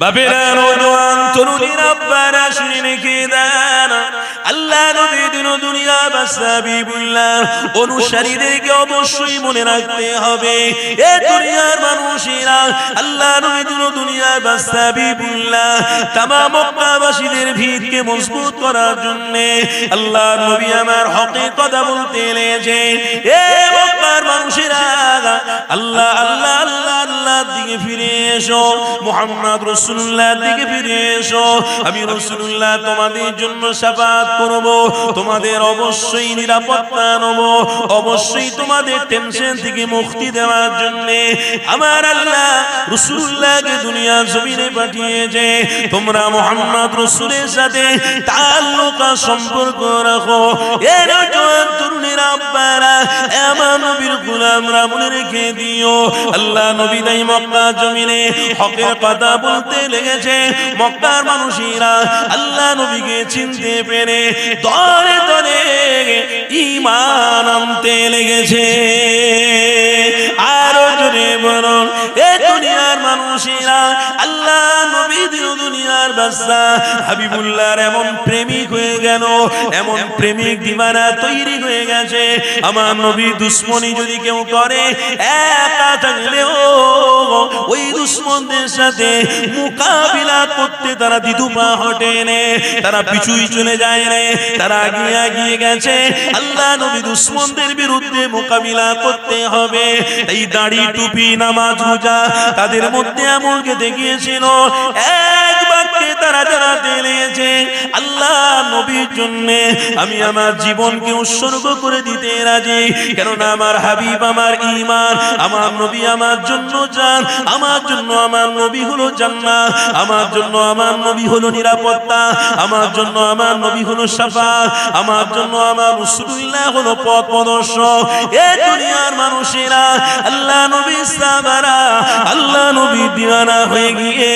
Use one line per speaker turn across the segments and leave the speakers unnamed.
বাবেরা নজওয়ান তরুণীর আব্বারা শুনে রেখে দেন আল্লাহ নবী দুনিয়া বাসাবিবুল্লাহ অনুসারীদেরকে অবশ্যই মনে রাখতে হবে, এ দুনিয়ার মানুষেরা আল্লাহ দিন দুনিয়ার বাসাবিবুল্লাহ তামাম মক্কাবাসীদের ভিতকে মজবুত করার জন্য আল্লাহ নবী আমার হকে কথা বলতে লেগেছে এ মক্কার মানুষেরা, আল্লাহ আল্লাহ আল্লাহ আল্লাহ দিকে ফিরে এসো, মোহাম্মদ রসুল্লাহ দিকে ফিরে এসো। আমি রসুল্লাহ তোমাদের জন্য সাফাত করব তোমাদের অবশ্যই নিরাপত্তা নেব। অবশ্যই তোমাদের টেনশন থেকে মুক্তি দেওয়ার জন্য আমার আল্লাহ রসুল্লাহকে দুনিয়া জমিনে পাঠিয়েছে। তোমরা মোহাম্মদ রসুলের সাথে তাল্লুকা সম্পর্ক রাখো। এর জোয়ান নবীর গুলামরা মনে রেখে দিও। আল্লাহ নবী তাই মক্কা জমিনে হকের কথা বলতে লেগেছে। মক্কার মানুষেরা আল্লাহ নবীকে চিনতে পেরে দরে দরে ইমান আনতে লেগেছে। আরও জোরে বলুন, এ দুনিয়ার মানুষেরা আল্লাহ নবী দিল দুনিয়ার বাদশা হাবিবুল্লাহর এমন প্রেমিক হয়ে গেল, এমন প্রেমিক দিবানা তৈরি হয়ে গেছে। আমার নবী দুশ্মনী যদি কেউ করে, একা থাকলেও ওই দুশ্মনদের সাথে মোকাবিলা করতে তারা দ্বিধুপা হটে নে, তারা পিছুই চলে যায় রে তারা আগিয়ে আগিয়ে গেছে। আল্লাহ নবী দুশ্মনদের বিরুদ্ধে মোকাবিলা করতে হবে। এই দাড়ি টুপি নামাজ রোজা তাদের মধ্যে এমনকে দেখিয়েছিল? এক তারা যারা দিয়েছে আল্লাহ নবীর জন্য আমি আমার জীবনকে উৎসর্গ করে দিতে রাজি। কেননা আমার হাবিব, আমার ইমান আমার নবী আমার জন্য যান, আমার জন্য আমার নবী হলো জান্নাত, আমার জন্য আমার নবী হলো নিরাপত্তা, আমার জন্য আমার নবী হলো সাফা আমার জন্য আমার রসুল্লাহ হলো পথ প্রদর্শক। এ দুনিয়ার মানুষেরা, আল্লাহ নবী সাহাবারা, আল্লাহ নবী দিওয়ানা হয়ে গিয়ে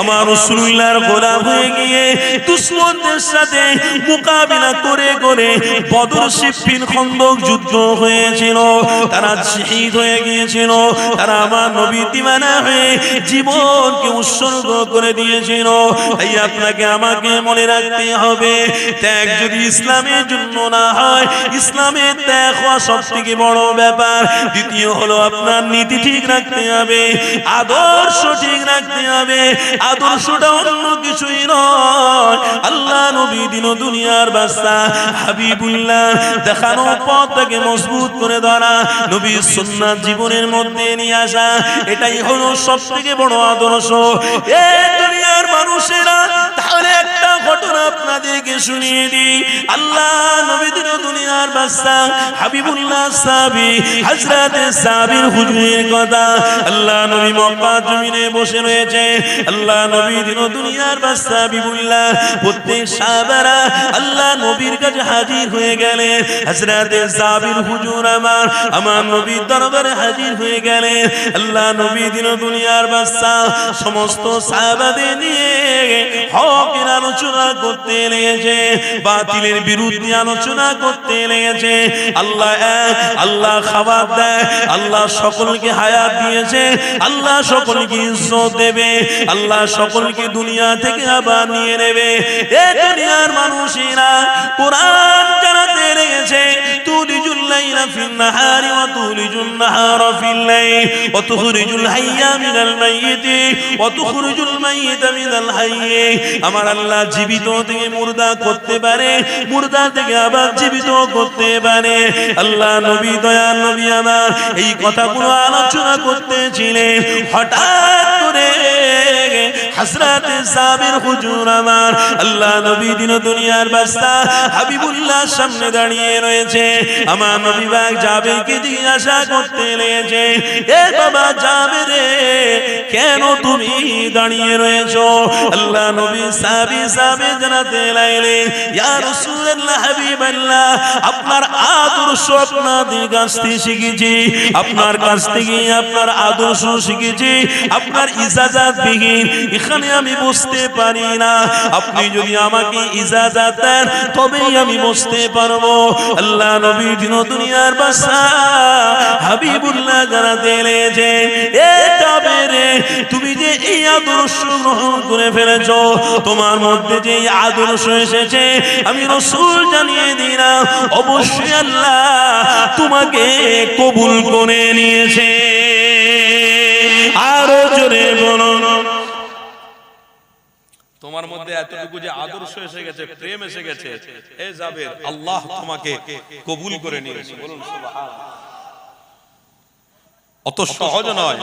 আমার রসুল্লাহর গোলাম হয়ে গিয়ে দুশ্মনদের সাথে মোকাবিলা করে করে বদর খন্দক যুদ্ধ হয়েছিল। তারা শহীদ হয়ে গিয়েছিল। তারা আমার নবী দিওয়ানা হয়ে জীবনকে উৎসর্গ করে দিয়েছিল। তাই আপনাকে আমাকে মনে রাখতে হবে, ত্যাগ যদি ইসলামের জন্য না হয়, ইসলামের ত্যাগ হওয়া সব থেকে বড় ব্যাপার। দ্বিতীয় হলো আপনার নীতি ঠিক রাখতে হবে, আদর্শ ঠিক রাখতে হবে, আদর্শটা অন্য জীবনের মধ্যে নিয়ে আসা। এটাই হলো সব থেকে বড় আদর্শ। এ দুনিয়ার মানুষেরা, তাহলে একটা ঘটনা আপনাদেরকে শুনিয়ে দিই। আল্লাহ নবী দিন দুনিয়ার বাদশা হাবিবুল্লাহ হুজুরের কথা। আল্লাহ নবী মক্কা জমিনে বসে রয়েছে। আল্লাহ নবী দিন দুনিয়ার বাদশা প্রত্যেক আল্লাহ নবীর কাছে হাজির হয়ে গেলেন। হযরত সাবির হুজুর আমার আমার নবীর দরবারে হাজির হয়ে গেলেন। আল্লাহ নবী দিন দুনিয়ার বাদশা সমস্ত সাহাবাদের নিয়ে আলোচনা করতে লেগেছে, বাতিলের বিরুদ্ধে আলোচনা করতে লেগেছে। আল্লাহ আল্লাহ খাবার দেয়, আল্লাহ সকলকে হায়াত দিয়েছে, আল্লাহ সকলকে ইজ্জত দেবে, আল্লাহ সকলকে দুনিয়া থেকে আবার নিয়ে নেবে। এ দুনিয়ার মানুষেরা কোরআন জানাতে লেগেছে তুলিজুল ওয়া তুলিজুন নাহারা ফিল লাইল ওয়া তুখরিজুল হাইয়া মিনাল মাইয়িতি ওয়া তুখরিজুল মাইয়িতা মিনাল হাইয়্যি আমার আল্লাহ জীবিত থেকে মুর্দা করতে পারে, মুর্দা থেকে আবার জীবিত করতে পারে। আল্লাহ নবী দয়াল নবী আমার এই কথাগুলো আলোচনা করতেছিলেন। হঠাৎ করে আমার আল্লাহ নবী দিন দুনিয়ার বাদশা হাবিবুল্লাহ সামনে দাঁড়িয়ে রয়েছে। আমার নবী যাবে কি জিজ্ঞাসা করতে লেগেছে এ বাবা যাবে রে কেন তুমি দাঁড়িয়ে রয়েছো? আল্লাহ নবী সাবি সাবি জানাতে লাইলে ইয়া রাসূলুল্লাহ, হাবিবাল্লাহ, আপনার আদর্শ আপনাদের কাছ থেকে শিখেছি, আপনার কাছ থেকে আপনার আদর্শ শিখেছি, আপনার ইজাজাত বিহীন,
এখানে আমি বসতে পারি না। আপনি যদি আমাকে ইজাজাত দেন, তবেই আমি বসতে পারব। আল্লাহ নবী দিন দুনিয়ার বাসা হাবিবুল্লাহ যারা দিলেছে এটা বেরে তুমি যে এই আদর্শ গ্রহণ করে ফেলেছো, তোমার মধ্যে যে আদর্শ এসেছে, আমি রসুল জানিয়ে দিলাম, অবশ্যই আল্লাহ তোমাকে কবুল করে নিয়েছে। আরও জোরে বলুন। তোমার মধ্যে এতটুকু যে আদর্শ এসে গেছে প্রেম এসে গেছে এ যাবে আল্লাহ তোমাকে কবুল করে নিয়েছে। বলুন অত সহজ নয়।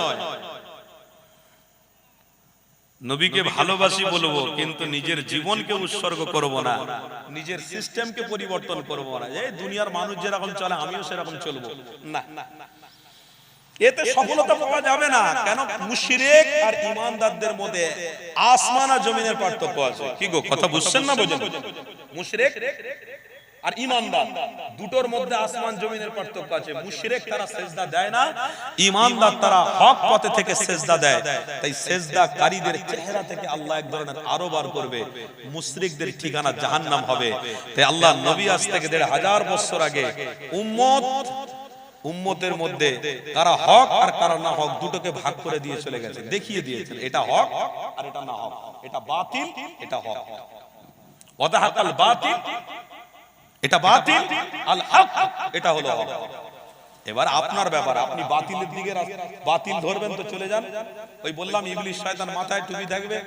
নবীকে ভালোবাসি বলব কিন্তু নিজের জীবনকে উৎসর্গ করব না। নিজের সিস্টেমকে পরিবর্তন করব না। এই দুনিয়ার মানুষ যেরকম চলে আমিও সেরকম চলবো। না। এতে সফলতা পাওয়া যাবে না। কেন? মুশরিক আর ইমানদারদের মধ্যে আসমান আর জমিনের পার্থক্য আছে। কি গো, কথা বুঝছেন না বোঝেন? মুশরিক আর ইমানদার দুটোর মধ্যে আসমান, জমিনের পার্থক্য আছে। মুশরিক তারা সেজদা দেয় না ইমানদার তারা হক পথে থেকে সেজদা দেয়। তাই সেজদাকারীদের চেহারা থেকে আল্লাহ এক ধরনের আরও বার করবে। মুশরিকদের ঠিকানা জাহান্নাম হবে। তাই আল্লাহ নবী আজ থেকে দেড় হাজার বছর আগে উম্মত উম্মতের মধ্যে কারা হক আর কারা না হক দুটোকে ভাগ করে দিয়ে চলে গেছে, দেখিয়ে দিয়েছেন, এটা হক আর এটা না হক, এটা বাতিল, এটা হক। ওয়াদাহাকাল বাতিল, এটা বাতিল, আল হক, এটা হলো হক। এবার আপনার ব্যাপার, আপনি বাতিলের দিকে বাতিল ধরবেন তো চলে যান। ওই বললাম, ইবলিশ শয়তান মাথায় টুপি থাকবে,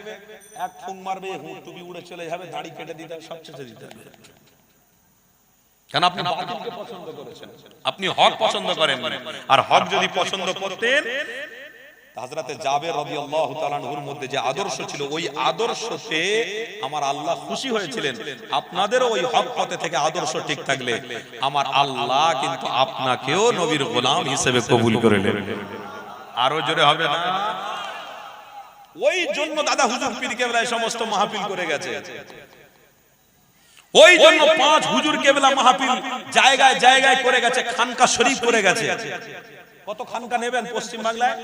এক ফুং মারবে টুপি উড়ে চলে যাবে, দাড়ি কেটে দিতে সব শেষে দিতে হবে। কেন আপনি বাতিলকে পছন্দ করেছেন? আপনি হক পছন্দ করেন আর হক যদি পছন্দ করতেন হাজরাতে জাবের রাদিয়াল্লাহু তাআলার মধ্যে যে আদর্শ ছিল ওই আদর্শতে আমার আল্লাহ খুশি হয়েছিলেন। আপনাদেরও ওই হক পথে থেকে আদর্শ ঠিক থাকলে আমার আল্লাহ কিন্তু আপনাকেও নবীর গোলাম হিসেবে কবুল করে নেবেন আরও জোরে হবে না? ওই জন্য দাদা হুজুর পীর কেবলায় সমস্ত মাহফিল করে গেছে। ওই জন্য পাঁচ হুজুর কেবলা মাহফিল জায়গায় জায়গায় করে গেছে, খানকা শরীফ করে গেছে। কত খানকা নেবেন পশ্চিম বাংলায়?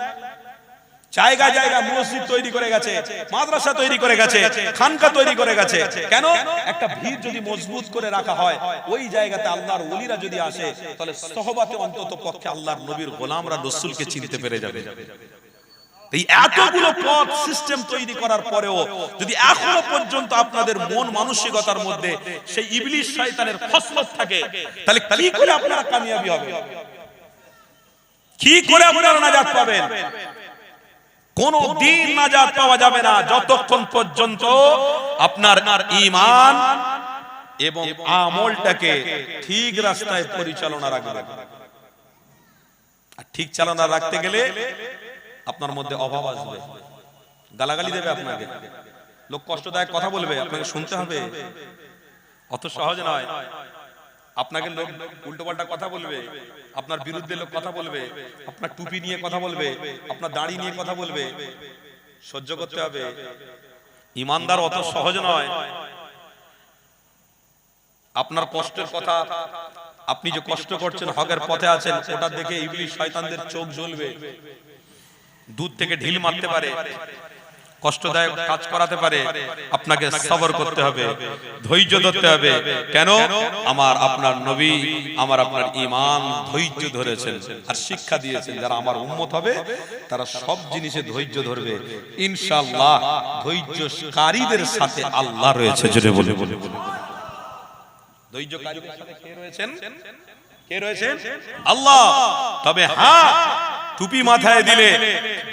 জায়গা জায়গা মসজিদ তৈরি করে গেছে, মাদ্রাসা তৈরি করে গেছে, খানকা তৈরি করে গেছে। কেন? একটা ভিড় যদি মজবুত করে রাখা হয়, ওই জায়গাতে আল্লাহর ওলিরা যদি আসে, তাহলে সহবাতে অন্তত পক্ষে আল্লাহর নবীর গোলামরা রসুলকে চিনতে পেরে যাবে। এই এতগুলো পথ সিস্টেম তৈরি করার পরেও যদি এখনও পর্যন্ত আপনাদের মন মানসিকতার মধ্যে সেই ইবলিশ শয়তানের ফসলত থাকে তাহলে কি করে আপনারা কামিয়াবি হবে কি করে আপনারা নাজাত পাবেন? কোন দিন নাজাত পাওয়া যাবে না যতক্ষণ পর্যন্ত আপনার ঈমান এবং আমলটাকে ঠিক রাস্তায় পরিচালনা রাখবেন। আর ঠিক চালনা রাখতে গেলে আপনার মধ্যে অভাব আসবে। গালাগালি দেবে আপনাকে। লোক কষ্টদায়ক কথা বলবে, আপনাকে শুনতে হবে। অত সহজ নয়। আপনাকে লোক উল্টোপাল্টা কথা বলবে, আপনার বিরুদ্ধে লোক কথা বলবে, আপনার টুপি নিয়ে কথা বলবে, আপনার দাড়ি নিয়ে কথা বলবে। সহ্য করতে হবে। ইমানদার অত সহজ নয়। আপনার কষ্টের কথা, আপনি যে কষ্ট করছেন, হকের পথে আছেন, ওটা দেখে ইবলিশ শয়তানদের চোখ জ্বলবে। দুধ থেকে ঢিল মারতে পারে, কষ্টদায়ক কাজ করাতে পারে, আপনাকে সবর করতে হবে, ধৈর্য ধরতে হবে। কেন? আমার আপনার নবী, আমার আপনার ইমান ধৈর্য ধরেছেন আর শিক্ষা দিয়েছেন। যারা আমার উন্মত হবে, তারা সব জিনিসে ধৈর্য ধরবে। ইনশাল্লাহ ধৈর্যকারীদের সাথে আল্লাহ রয়েছে যেটা বলে বলে ধৈর্যকারীদের সাথে কে রয়েছেন? কে রয়েছেন? আল্লাহ। তবে হ্যাঁ টুপি মাথায় দিলে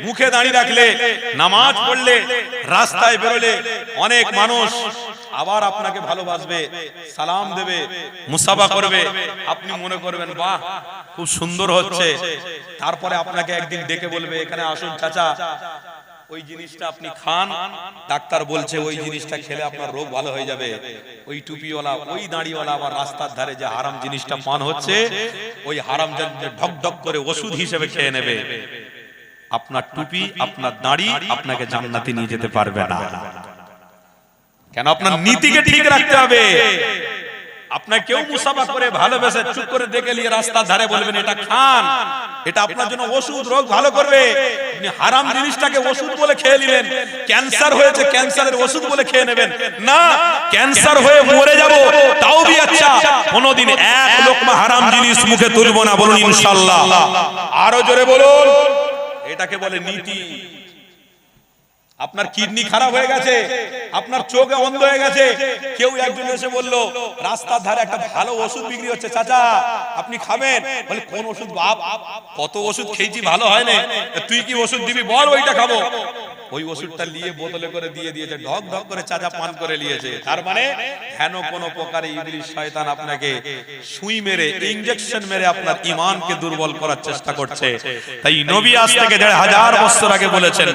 মুখে দাঁড়িয়ে রাখলে নামাজ পড়লে রাস্তায় বেরোলে অনেক মানুষ আবার আপনাকে ভালোবাসবে সালাম দেবে মুসাফা করবে। আপনি মনে করবেন বাহ খুব সুন্দর হচ্ছে। তারপরে আপনাকে একদিন ডেকে বলবে এখানে আসুন চাচা। ওই জিনিসটা আপনি খান, ডাক্তার বলছে ওই জিনিসটা খেলে আপনার রোগ ভালো হয়ে যাবে। ওই টুপিওয়ালা, ওই দাঁড়িওয়ালা আবার রাস্তার ধারে যে হারাম জিনিসটা পান হচ্ছে, ওই হারাম ঢক ঢক করে ওষুধ হিসেবে খেয়ে নেবে। আপনার টুপি, আপনার দাঁড়ি আপনাকে জান্নাতে নিয়ে যেতে পারবে না। কেন? আপনার নীতিকে ঠিক রাখতে হবে। আপনার কেউ মুসাফা করে ভালোবেসে চুপ করে দেখে নিয়ে রাস্তার ধারে বলবেন এটা খান। এটা আপনার জন্য ওষুধ রোগ ভালো করবে। আপনি হারাম জিনিসটাকে ওষুধ বলে খেয়ে নিলেন। ক্যান্সার হয়েছে ক্যান্সারের ওষুধ বলে খেয়ে নেবেন। না ক্যান্সার হয়ে মরে যাব। তাও বি আচ্ছা। কোনোদিন এক লোকমা হারাম জিনিস মুখে তুলবো না বলুন ইনশাআল্লাহ। আরও জোরে বলুন। এটাকে বলে নীতি। আপনার কিডনি খারাপ হয়ে গেছে, আপনার চোখে অন্ধ হয়ে গেছে। কেউ একজন এসে বলল, রাস্তার ধারে একটা ভালো ওষুধ বিক্রি হচ্ছে, চাচা, আপনি খাবেন? বলে, কোন ওষুধ বাপ? কত ওষুধ খেয়েছি, ভালো হয় না তুই কি ওষুধ দিবি? বল, ওইটা খাব। ওই ওষুধটা নিয়ে বোতলে করে দিয়ে দিয়েছে ঢক ঢক করে চাচা পান করে নিয়েছে। তার মানে হেন কোন প্রকারে ইবলিশ শয়তান আপনাকে সুই মেরে ইনজেকশন মেরে আপনার ঈমানকে দুর্বল করার চেষ্টা করছে। তাই নবী আজ থেকে দেড় হাজার বছর আগে বলেছেন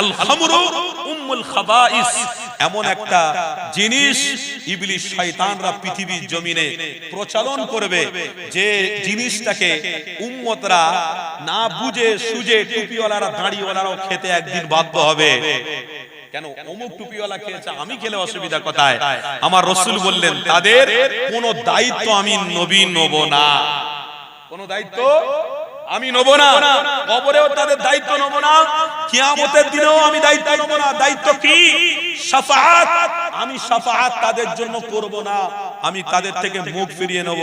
আল খামরু উম্মুল খাবাইস। এমন একটা জিনিস ইবলিশ শয়তানরা পৃথিবীর জমিনে প্রচলন করবে যে জিনিসটাকে উম্মতরা না বুঝে সুজে টুপিওয়ালারা দাঁড়িওয়ালারাও খেতে একদিন বাধ্য হবে কেন অমুক টুপিওয়ালা খেয়েছে, আমি খেলে অসুবিধা কোথায়। আমার রসুল বললেন, তাদের কোন দায়িত্ব আমি নবী নেব না। কোন দায়িত্ব? আমি নেব না। কবরেও তাদের দায়িত্ব নেব না। কিয়ামতের দিনেও আমি দায়িত্ব নেব না। দায়িত্ব কি? শাফাআত। আমি শাফাআত তাদের জন্য করব না। আমি তাদের থেকে মুখ ফিরিয়ে নেব।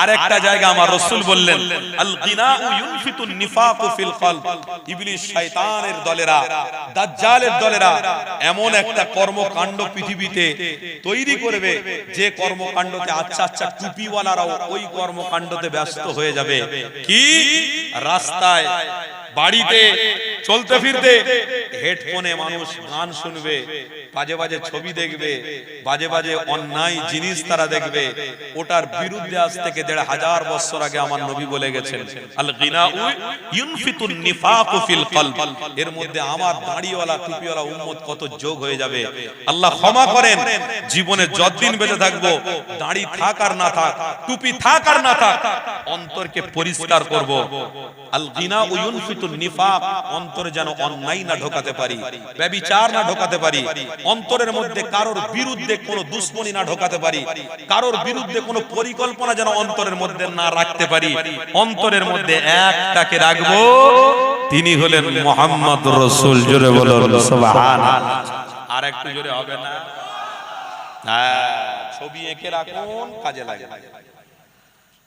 আরেকটা জায়গা আমার রাসূল বললেন আল গিনাউ ইউনফিতু নিফাকু ফিল কলব। ইবলিস শয়তানের দলেরা, দাজ্জালের দলেরা এমন একটা কর্মকাণ্ড পৃথিবীতে তৈরি করবে, যে কর্মকাণ্ডতে আচ্ছা আচ্ছা টুপিওয়ালারাও ওই কর্মকাণ্ডতে ব্যস্ত হয়ে যাবে। কি? রাস্তায় বাড়িতে চলতে ফিরতে হেডফোনে মানুষ গান শুনবে বাজে বাজে ছবি দেখবে বাজে বাজে অন্যায় জিনিস তারা দেখবে। ওটার বিরুদ্ধে আজ থেকে দেড় হাজার বছর আগে আমার নবী বলে গেছেন আল গিনাউ ইউনফিতুন নিফাকু ফিল কলব। এর মধ্যে আমার দাড়িওয়ালা টুপিওয়ালা উম্মত কত যোগ হয়ে যাবে? আল্লাহ ক্ষমা করেন জীবনে যতদিন বেঁচে থাকব দাড়ি থাক আর না থাক টুপি থাক আর না থাক অন্তরকে পরিষ্কার করব। আল গিনা ইউনফিতুন নিফাক অন্তরে যেন অন্যায় না ঢোকাতে পারি ব্যভিচার না ঢোকাতে পারি, অন্তরের মধ্যে কারোর বিরুদ্ধে কোনো দুশ্মনী না ঢোকাতে পারি, কারোর বিরুদ্ধে কোনো পরিকল্পনা যেন অন্তরের মধ্যে না রাখতে পারি, অন্তরের মধ্যে একটাকে রাখব, তিনি হলেন মোহাম্মদ রসুল। জোরে বলুন আর একটু জোরে হবে না? হ্যাঁ ছবি এঁকে রাখুন, কাজে লাগে।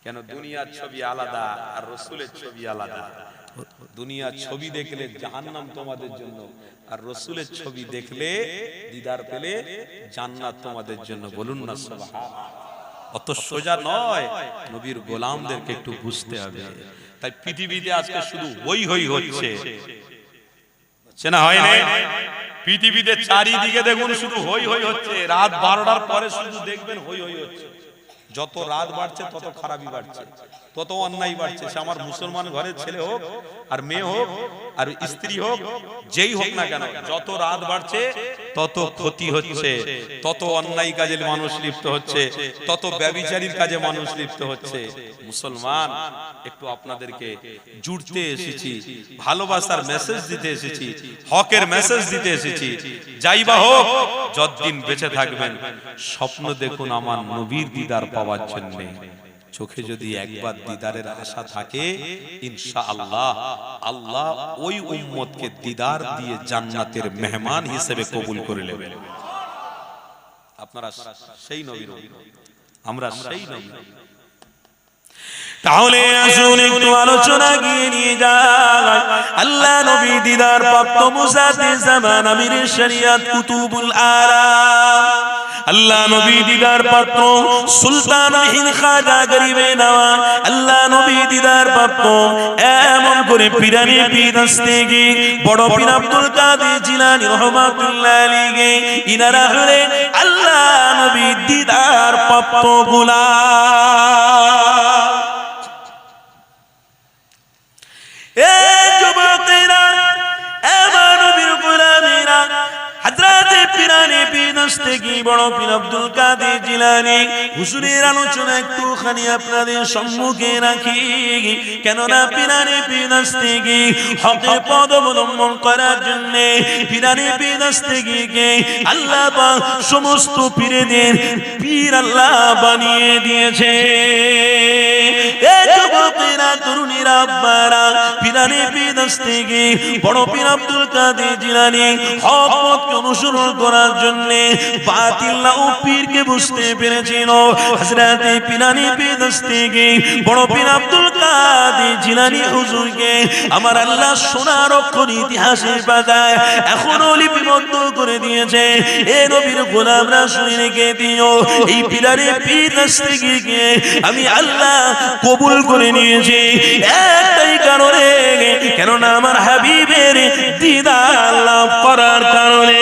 কেন দুনিয়ার ছবি আলাদা আর রসুলের ছবি আলাদা? দুনিয়ার ছবি দেখলে জাহান্নাম তোমাদের জন্য, আর রসুলের ছবি দেখলে দিদার পেলে জান্নাত তোমাদের জন্য। বলুন না অত সোজা নয়, নবীর গোলামদেরকে একটু বুঝতে হবে। তাই পৃথিবীতে আজকে শুধু হই হই হচ্ছে। হচ্ছে না, হয় না পৃথিবীতে চারিদিকে দেখুন, শুধু হই হই হচ্ছে। রাত বারোটার পরে শুধু দেখবেন হই হই হচ্ছে। যত রাত বাড়ছে, তত খারাপই বাড়ছে। তত অন্যায় বাড়ছে। সে আমার মুসলমান ঘরের ছেলে হোক, আর মেয়ে হোক, আর স্ত্রী হোক, যেই হোক না কেন, যত রাত বাড়ছে, তত ক্ষতি হচ্ছে। তত অন্যায় কাজে মানুষ লিপ্ত হচ্ছে। তত ব্যবিচারীর কাজে মানুষ লিপ্ত হচ্ছে। মুসলমান, একটু আপনাদেরকে জুড়তে এসেছি, ভালোবাসার মেসেজ দিতে এসেছি, হকের মেসেজ দিতে এসেছি। যাই বা হোক, যতদিন বেঁচে থাকবেন, স্বপ্ন দেখুন আমার নবীর দিদার পাওয়ার জন্য। চোখে যদি একবার দিদারের আশা থাকে ইনশা আল্লাহ আল্লাহ ওই উম্মতকে দিদার দিয়ে জান্নাতের মেহমান হিসেবে কবুল করে নেবে। আপনারা সেই নবীর আমরা সেই নবী।
তাহলে আসুন একটু আলোচনা গিয়ে নিয়ে যাই। আল্লাহ নবী দিদার প্রাপ্ত মুসাতে জামান আমির শরিয়াত কুতুবুল আলাম আল্লাহ নবী দিদার পাত্র সুলতান হিন্দ খাজা গরিবে আল্লাহ নবী দিদার পাত্র এমন করে পিরানি পীর হস্তেগে বড় পীর আব্দুল কাদের জিলানী রহমাতুল্লাহ আলাইহি, ইনারা হলেন আল্লাহ নবী দিদার প্রাপ্ত গোলাম। বড় পীর আব্দুল কাদের জিলানি? হুজুরের আলোচনা একটুখানি আপনাদের সম্মুখে রাখি। কেননা পিরানি পীর হকের পদ অবলম্বন করার জন্য পিরানি পীর আল্লাহ সমস্ত পীরেদের পীর আল্লাহ বানিয়ে দিয়েছে। বড় পীর আব্দুল কাদের জিলানি হক অনুসরণ করার জন্য বাতিল ও পীরকে বুঝতে পেরেছিল। পীর দস্তিকে বড় পীর আব্দুল কাদের জিলানি হুজুরকে, আমার আল্লাহ সোনার অক্ষর ইতিহাসের পাতায় এখনও লিপিবদ্ধ করে দিয়েছে। এ নবীর গোলামরা শুনে রেখে দিও। এই আমি আল্লাহ কবুল করে নিয়েছি। একটাই কারণে, কেননা আমার হাবিবের দিদার লাভ করার কারণে।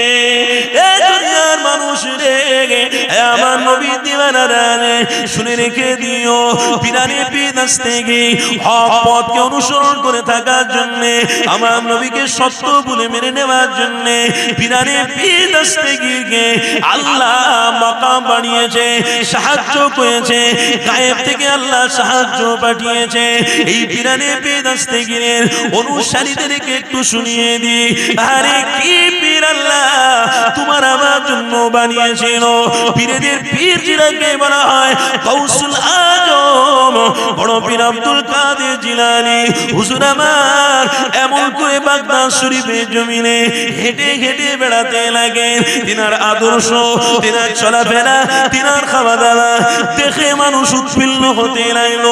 দুনিয়ার মানুষ আমার নবী শুনে রেখে দিও, পিরানে পিদাস থেকে হক পথকে অনুসরণ করে থাকার জন্য, আমার নবীকে সত্য বলে মেনে নেওয়ার জন্য, পিরানে আল্লাহ মাকাম বানিয়েছে, সাহায্য করেছে, গায়েব থেকে আল্লাহ সাহায্য পাঠিয়েছে, এই পিরানে পিদাস থেকে অনুসারীদেরকে একটু শুনিয়ে দি। আরে কি পীর আল্লাহ তোমার আমার জন্য বানিয়েছিল। পীরেদের পীর জিরাকে বলা হয় কৌশল আজম, বড় পীর আব্দুল কাদের জিলানি। হুজুর আমার, এমন করে বাগদাদ শরীফের জমিনে হেঁটে হেঁটে বেড়াতে লাগে তিনার আদর্শ, তিনার চলাফেরা, তিনার খাওয়া দাওয়া দেখে মানুষ উৎফুল্ল হতে লাগল,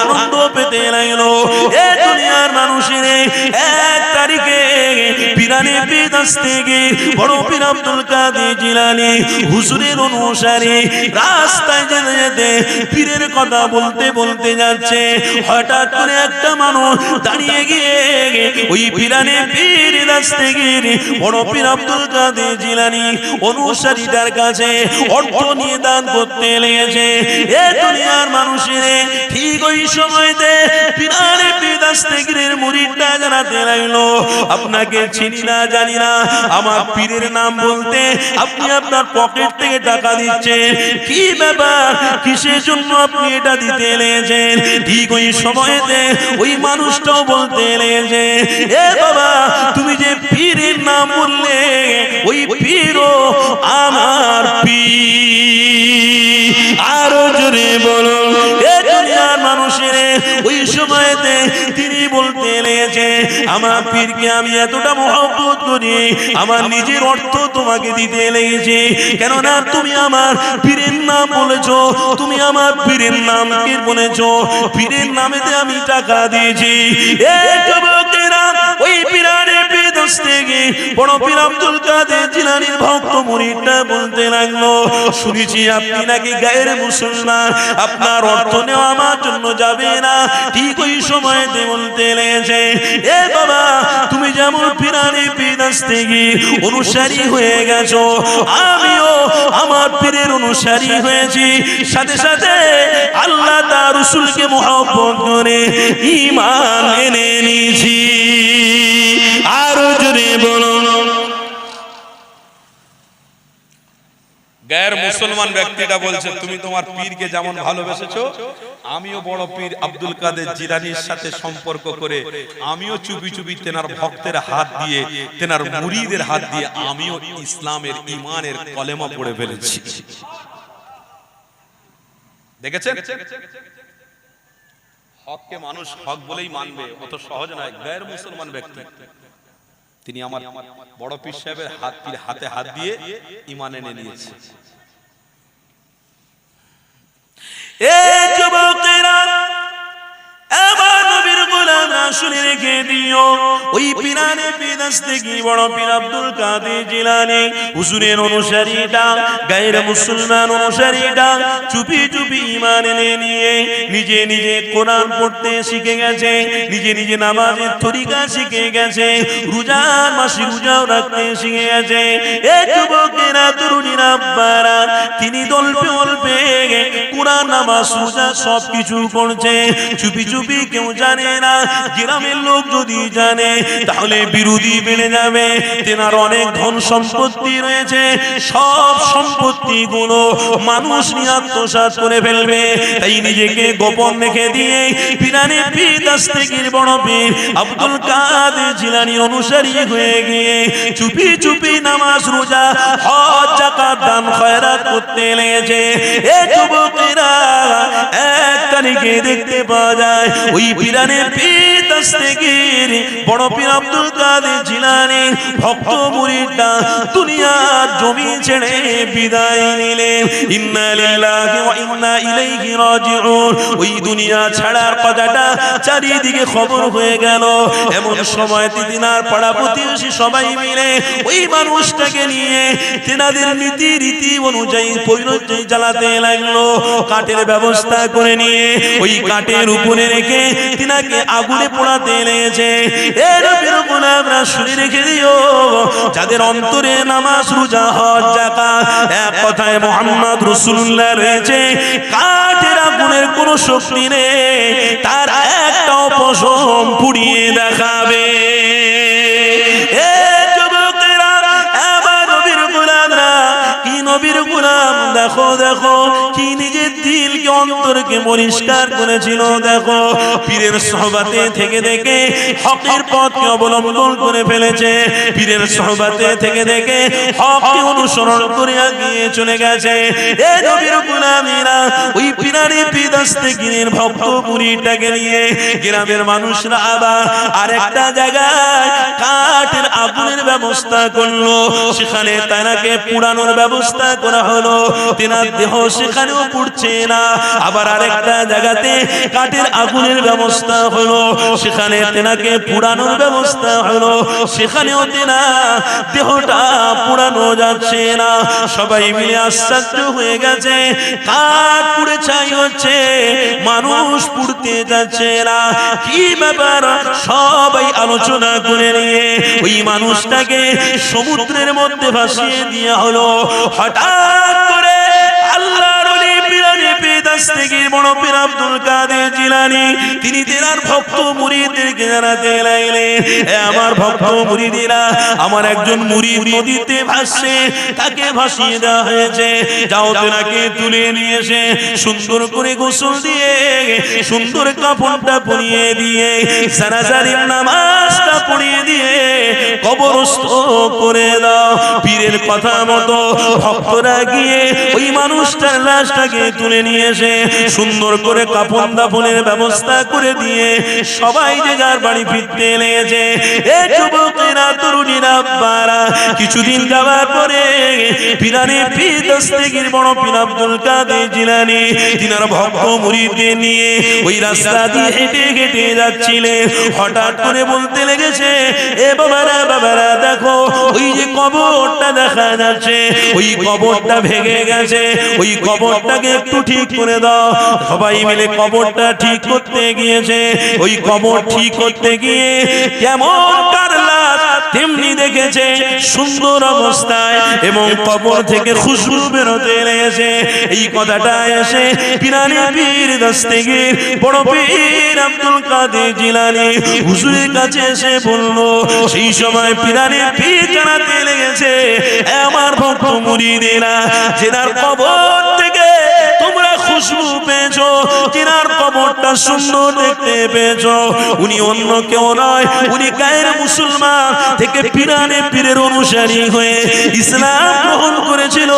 আনন্দ পেতে লাগল। এ দুনিয়ার মানুষের এক তারিখে পিরানে বেদাস থেকে বড় পীর আব্দুল কাদের জিলানি হুজুরের রাস্তায় যেতে যেতে পীরের কথা বলতে বলতে যাচ্ছে। হঠাৎ করে একটা মানুষ দাঁড়িয়ে গিয়ে ওই পিরানে পীর বড় পীর আব্দুল কাদের জিলানি অনুসারীটার কাছে অর্থ নিয়ে দান করতে লেগেছে। এ দুনিয়ার মানুষের ঠিক ওই সময়তে পিরানে পীর দাস থেকে মুরিদটা জানাতে লাগল। আপনাকে চিনি না জানি না। আমার পীরের নাম বলতে আপনি আপনার পকেট থেকে টাকা দিচ্ছেন। কি ব্যাপার? কিসের জন্য আপনি এটা দিতে লেগেছেন ঠিক ওই সময়তে ওই মানুষটাও বলতে লেগেছে এ বাবা, তুমি যে পীরের নাম বললে, ওই পীরও আমার পীর। আরও জোরে বলো এ দুনিয়ার মানুষের, ওই সময়তে তিনি লেগেছে আমার পীরকে আমি এতটা মহব্বত করি, আমার নিজের অর্থ তোমাকে দিতে লেগেছে কেননা তুমি আমার পীরের নাম বলেছ, তুমি আমার পীরের নাম পীর বলেছ? পীরের নামেতে আমি টাকা দিয়েছি। এ যুবকেরা, ওই পীরারে থেকে বড় পীর আব্দুল কাদের জিলানির ভক্ত বলতে লাগল, শুনেছি আপনি নাকি গায়ের মুসলমান। আপনার অর্থ নেওয়া আমার জন্য যাবে না। ঠিক ওই সময়তে বলতে লেগেছে, এ বাবা, তুমি যেমন পিরানি অনুসারী হয়ে গেছো, আমিও আমার পীরের অনুসারী হয়েছি। সাথে সাথে আল্লাহ তার রসুলকে করে ইমান এনে নিয়েছি।
মুসলমান ব্যক্তিটা বলছে, তুমি তোমার পীরকে যেমন ভালোবেসেছো, আমিও বড় পীর আব্দুল কাদের জিলানির সাথে সম্পর্ক করে, আমিও চুপি চুপি তেনার ভক্তের হাত দিয়ে, তেনার মুরিদের হাত দিয়ে আমিও ইসলামের ইমানের কলেমা পড়ে ফেলেছি। দেখেছেন? হককে মানুষ হক বলেই মানবে, অত সহজ নয় গায়ের মুসলমান ব্যক্তি। তিনি আমার বড় পীর সাহেবের হাত হাতে হাত দিয়ে ইমান এনে নিয়েছে।
এ যুবকেরা আমার নবীর গোলামরা শুনে চুপি চুপি ইমান এনে নিয়ে নিজে নিজে কোরআন পড়তে শিখে গেছে, নিজে নিজে নামাজের তরিকা শিখে গেছে, রোজার মাসে রোজাও রাখতে শিখে গেছে। তিনি দলপে অল্পে কোরআন, নামাজ, রোজা সব পড়ছে। চুপি চুপি কেউ জানে না গ্রামের লোক যদি জানে, তাহলে বিরোধী বেড়ে যাবে। তেনার অনেক ধন সম্পত্তি রয়েছে। সব সম্পত্তি গুলো মানুষ নিয়ে আত্মসাৎ করে ফেলবে। তাই নিজেকে গোপন রেখে দিয়ে পিরানি পীর দাস্তিগির বড় পীর আব্দুল কাদের জিলানি অনুসারী হয়ে গিয়ে চুপি চুপি নামাজ, রোজা, হজ জাকাত দান, খয়রাত করতে লেগেছে। এ যুবকেরা, এক তারিখে দেখতে পাওয়া যায় ওই পিরানে পীর চারিদিকে খবর হয়ে গেল। এমন সময় তিনার পাড়া প্রতিবেশী সবাই মিলে ওই মানুষটাকে নিয়ে তেনাদের নীতি রীতি অনুযায়ী পরিণতি জ্বালাতে লাগল। কাঠের ব্যবস্থা করে নিয়ে ওই কাঠের উপরে রেখে তিনাকে আগুনে লেগেছে এর বিরুদ্ধে আমরা শুনে রেখে দিও। যাদের অন্তরে নামাজ, রোজা, হজ জাকাত এক কথায় মোহাম্মদ রসুল্লাহ রয়েছে, কাঠের আগুনের কোনো শক্তি নেই। তার একটা অপশম পুড়িয়ে দেখাবে। এ দেখো দেখো, কি নিজের দিলকে অন্তরকে পরিষ্কার করেছিল, দেখো, পীরের সহবাতে থেকে থেকে হকের পথকে অবলম্বন করে ফেলেছে। পীরের সহবাতে থেকে থেকে হককে অনুসরণ করে এগিয়ে চলে গেছে। এ নবীর গোলামীরা, ওই পিরানি পিদাস্তে গিরির ভক্ত পুরীটাকে নিয়ে গ্রামের মানুষরা আবার আরেকটা জায়গায় কাঠের আগুনের ব্যবস্থা করল। সেখানে তারাকে পুরানোর ব্যবস্থা করা হলো। তেনার দেহ সেখানেও পুড়ছে না। আবার আরেকটা জায়গাতে কাঠের আগুনের ব্যবস্থা হলো। সেখানে তেনাকে পুরানোর ব্যবস্থা হলো। সেখানেও তেনা দেহটা পুরানো যাচ্ছে না। সবাই মিলে আশ্চর্য হয়ে গেছে। কাঠ পুড়ে ছাই হচ্ছে। মানুষ পুড়তে যাচ্ছে না। কি ব্যাপার? সবাই আলোচনা করে নিয়ে ওই মানুষটাকে সমুদ্রের মধ্যে ভাসিয়ে দেওয়া হলো। হঠাৎ পেদাস্তিগির বড় পীর আব্দুল কাদের জিলানি, তিনি তেনার ভক্ত জানাতে লাগলেন আমার ভক্ত আমার একজন ভাসছে তাকে ভাসিয়ে দেওয়া হয়েছে। যাও তুলে নিয়ে এসে সুন্দর করে গোসল দিয়ে, সুন্দর কাপড়টা পরিয়ে দিয়ে নামাজটা পড়িয়ে দিয়ে কবরস্থ করে দাও। পীরের কথা মতো ভক্তরা গিয়ে ওই মানুষটার লাশটাকে তুলে নিয়ে এসে সুন্দর করে কাপড় দাপনের ব্যবস্থা করে দিয়ে সবাই যে যার বাড়ি ফিরতে লেগেছে। এ যুবকেরা তরুণীরা বারা কিছুদিন যাওয়ার পরে পিরানি পীর দস্তেগির বড় পীর আব্দুল কাদের জিলানি, তিনার ভক্ত মুরিদদের নিয়ে ওই রাস্তা দিয়ে হেঁটে হেঁটে যাচ্ছিলেন। হঠাৎ করে বলতে লেগেছে, এ বাবারা বাবারা, দেখো, ওই যে কবরটা দেখা যাচ্ছে। ওই কবরটা ভেঙে গেছে। ওই কবরটাকে একটু ঠিক করে দাও। সবাই মিলে কবরটা ঠিক করতে গিয়েছে। ওই কবর ঠিক করতে গিয়ে কেমন তেমনি দেখেছে, সুন্দর অবস্থায় এবং কবর থেকে খুশবু বেরোতে এই কথাটা এসে পিরানি পীর দস্তেগীর, বড় পীর আব্দুল কাদের জিলানি হুজুরের কাছে এসে বলল, সেই সময় পিরানি পীর জানাতে লেগেছে আমার ভক্ত মুরিদেরা জেনার কবর থেকে তোমরা খুশবু পেয়েছ তিনার কবরটা সুন্দর দেখতে পেয়েছ। উনি অন্য কেউ নয়, উনি গায়ের মুসলমান থেকে পিরানে পীরের অনুসারী হয়ে ইসলাম গ্রহণ করেছিল।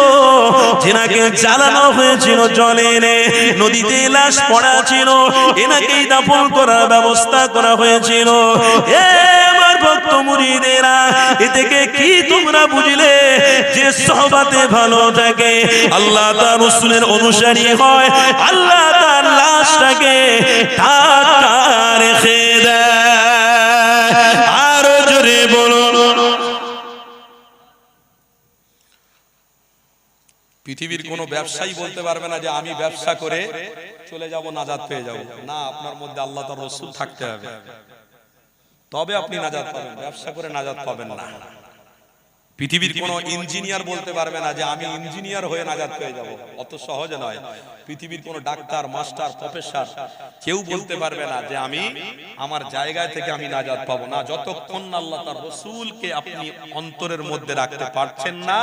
যেনাকে জ্বালানো হয়েছিল জলে এনে, নদীতে লাশ পড়া ছিল, এনাকেই দাফন করার ব্যবস্থা করা হয়েছিল। এ আল্লাহ আল্লাহ জোরে
পৃথিবীর কোন ব্যবসায়ী বলতে পারবে না যে আমি ব্যবসা করে চলে যাব নাজাদ পেয়ে যাব। না, আপনার মধ্যে আল্লাহ তার রসুল থাকতে হবে। তবে আপনি নাজাদ পাবেন ব্যবসা করে নাজাদ পাবেন না। পৃথিবীর কোনো ইঞ্জিনিয়ার বলতে পারবে না যে আমি ইঞ্জিনিয়ার হয়ে নাজাদ পেয়ে যাব। অত সহজে নয়। পৃথিবীর কোনো ডাক্তার মাস্টার প্রফেসর কেউ বলতে পারবে না যে আমি আমার জায়গায় থেকে আমি নাজাদ পাবো না। যতক্ষণ আল্লাহ তার রসুলকে আপনি অন্তরের মধ্যে রাখতে পারছেন না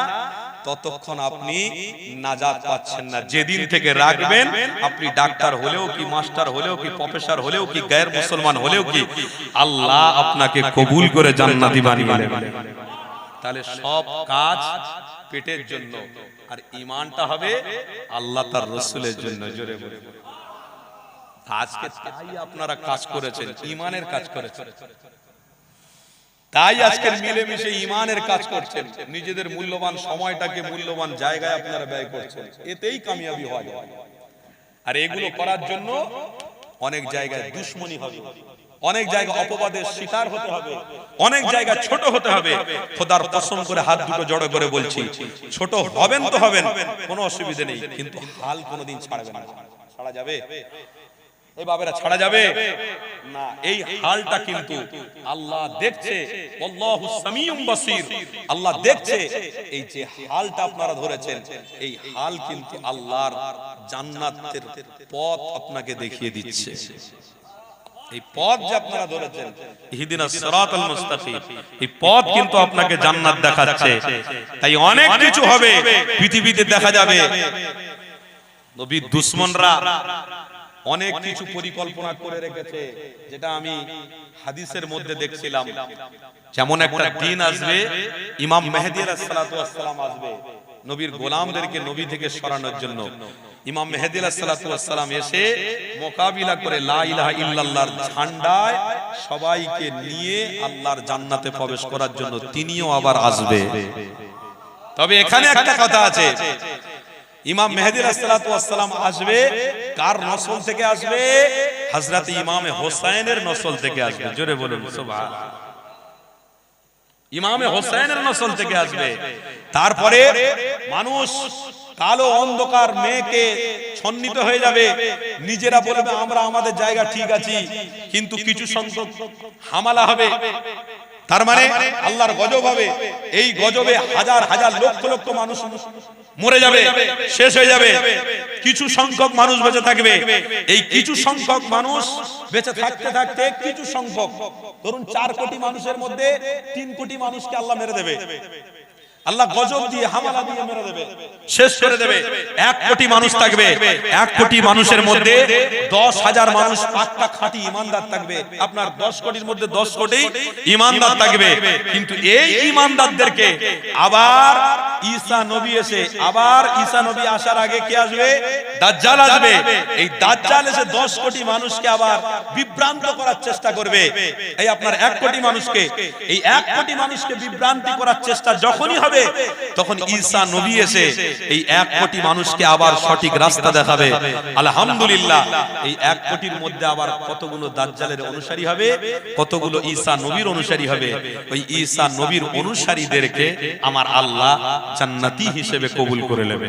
ততক্ষণ আপনি নাজাদ পাচ্ছেন না। যেদিন থেকে রাখবেন আপনি ডাক্তার হলেও কি মাস্টার হলেও কি প্রফেসর হলেও কি গায়ের মুসলমান হলেও কি আল্লাহ আপনাকে কবুল করে জান্নাতি বানিয়ে তাহলে সব কাজ পেটের জন্য আর ইমানটা হবে আল্লাহ তার রসুলের জন্য জোরে বলে আজকে তাই আপনারা কাজ করেছেন ইমানের কাজ করেছেন। তাই আজকের মিলেমিশে ইমানের কাজ করছেন। নিজেদের মূল্যবান সময়টাকে মূল্যবান জায়গায় আপনারা ব্যয় করছেন। এতেই কামিয়াবি যায়। আর এগুলো করার জন্য অনেক জায়গায় দুশ্মনী হবে। অনেক জায়গায় অপবাদের শিকার হতে হবে। অনেক জায়গায় ছোট হতে হবে। খোদার কসম করে হাত দুটো জড়ো করে বলছি ছোট হবেন তো হবেন কোনো অসুবিধা নেই। কিন্তু হাল কোনোদিন ছাড়বেন না। ছাড়া যাবে? বাবেরা ছাড়া যাবে? না, এই হালটা কিন্তু আল্লাহ দেখছে। আল্লাহ দেখছে এই যে হালটা আপনারা ধরেছেন, এই হাল কিন্তু আল্লাহর জান্নাতের পথ আপনাকে দেখিয়ে দিচ্ছে। এই পথ যে আপনারা ধরেছেন, ইহদিনা সিরাতাল মুস্তাকিম, এই পথ কিন্তু আপনাকে জান্নাত দেখাচ্ছে। তাই অনেক কিছু হবে, পৃথিবীতে দেখা যাবে। নবীর দুশমনরা অনেক কিছু পরিকল্পনা করে রেখেছে যেটা আমি হাদিসের মধ্যে দেখছিলাম। যেমন একটা দিন আসবে ইমাম মেহেদি আলাইহিসসালাতু আসবে নবীর গোলামদেরকে নবী থেকে সরানোর জন্য। ইমাম মেহেদি এসে মোকাবিলা করে লা ইলাহা ইল্লাল্লাহর ঝান্ডায় সবাইকে নিয়ে আল্লাহর জান্নাতে প্রবেশ করার জন্য তিনিও আবার আসবে। তবে এখানে একটা কথা আছে। ইমাম মেহেদির আসসালাম আসবে কার নসল থেকে আসবে? হজরত ইমাম হোসাইনের নসল থেকে আসবে। জোরে বলুন ইমামে হোসাইনের নসল থেকে আসবে। তারপরে মানুষ কালো অন্ধকার মেয়েকে ছন্নিত হয়ে যাবে। নিজেরা বলবে আমরা আমাদের জায়গা ঠিক আছি কিন্তু কিছু সংখ্যক হামালা হবে। তার মানে আল্লাহর গজব হবে। এই গজবে হাজার হাজার লক্ষ লক্ষ মানুষ মরে যাবে শেষ হয়ে যাবে। কিছু সংখ্যক মানুষ বেঁচে থাকবে। এই কিছু সংখ্যক মানুষ বেঁচে থাকতে থাকতে কিছু সংখ্যক ধরুন চার কোটি মানুষের মধ্যে তিন কোটি মানুষকে আল্লাহ মেরে দেবে। আল্লাহ গজব দিয়ে হামালা দিয়ে মেরে দেবে। শেষ করে দেবে। এক কোটি মানুষ থাকবে। এক কোটি মানুষের মধ্যে দশ হাজার মানুষ পাক্কা খাঁটি ইমানদার থাকবে। আপনার দশ কোটির মধ্যে দশ কোটি ইমানদার থাকবে। কিন্তু এই ইমানদারদেরকে আবার ঈসা নবী এসে আবার ঈসা নবী আসার আগে কে আসবে? দাজ্জাল আসবে। এই দাজ্জাল এসে দশ কোটি মানুষকে আবার বিভ্রান্ত করার চেষ্টা করবে। এই আপনার এক কোটি মানুষকে এই এক কোটি মানুষকে বিভ্রান্তি করার চেষ্টা যখনই হবে, তখন ঈসা নবী এসে এই এক কোটি মানুষকে আবার সঠিক রাস্তা দেখাবে। আলহামদুলিল্লাহ, এই এক কোটির মধ্যে আবার কতগুলো দাজ্জালের অনুসারী হবে, কতগুলো ঈসা নবীর অনুসারী হবে। ওই ঈসা নবীর অনুসারীদেরকে আমার আল্লাহ জান্নাতি হিসেবে কবুল করে নেবে।